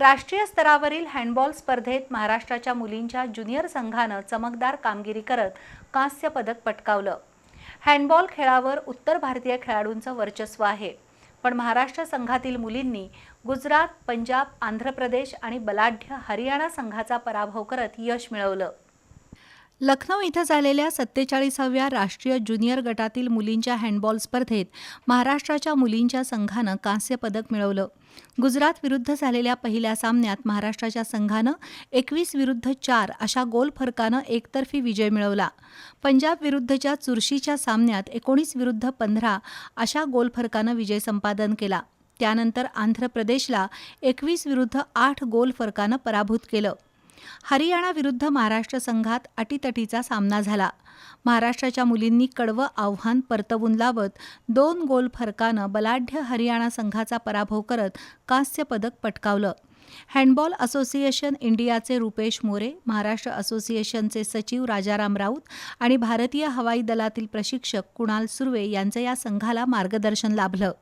राष्ट्रीय स्तरावरील हँडबॉल स्पर्धेत महाराष्ट्राच्या मुलींच्या ज्युनियर संघानं चमकदार कामगिरी करत कांस्य पदक पटकावलं. हँडबॉल खेळावर उत्तर भारतीय खेळाडूंचं वर्चस्व आहे. पण महाराष्ट्र संघातील मुलींनी गुजरात पंजाब आंध्र प्रदेश आणि बलाढ्य हरियाणा संघाचा पराभव करत यश मिळवलं. लखनौ इथं झालेल्या सत्तेचाळीसाव्या राष्ट्रीय ज्युनियर गटातील मुलींच्या हँडबॉल स्पर्धेत महाराष्ट्राच्या मुलींच्या संघानं कांस्य पदक मिळवलं. गुजरात विरुद्ध झालेल्या पहिल्या सामन्यात महाराष्ट्राच्या संघानं एकवीस विरुद्ध चार अशा गोल फरकानं एकतर्फी विजय मिळवला. पंजाब विरुद्धच्या चुरशीच्या सामन्यात एकोणीस विरुद्ध पंधरा अशा गोल फरकानं विजय संपादन केला. त्यानंतर आंध्र प्रदेशला एकवीस विरुद्ध आठ गोल फरकानं पराभूत केलं. हरियाणा विरुद्ध महाराष्ट्र संघात अटीतटीचा सामना झाला. महाराष्ट्राच्या मुलींनी कडवं आव्हान परतवून लावत दोन गोल फरकानं बलाढ्य हरियाणा संघाचा पराभव करत कांस्य पदक पटकावलं. हँडबॉल असोसिएशन इंडियाचे रुपेश मोरे महाराष्ट्र असोसिएशनचे सचिव राजाराम राऊत आणि भारतीय हवाई दलातील प्रशिक्षक कुणाल सुर्वे यांचं या संघाला मार्गदर्शन लाभलं.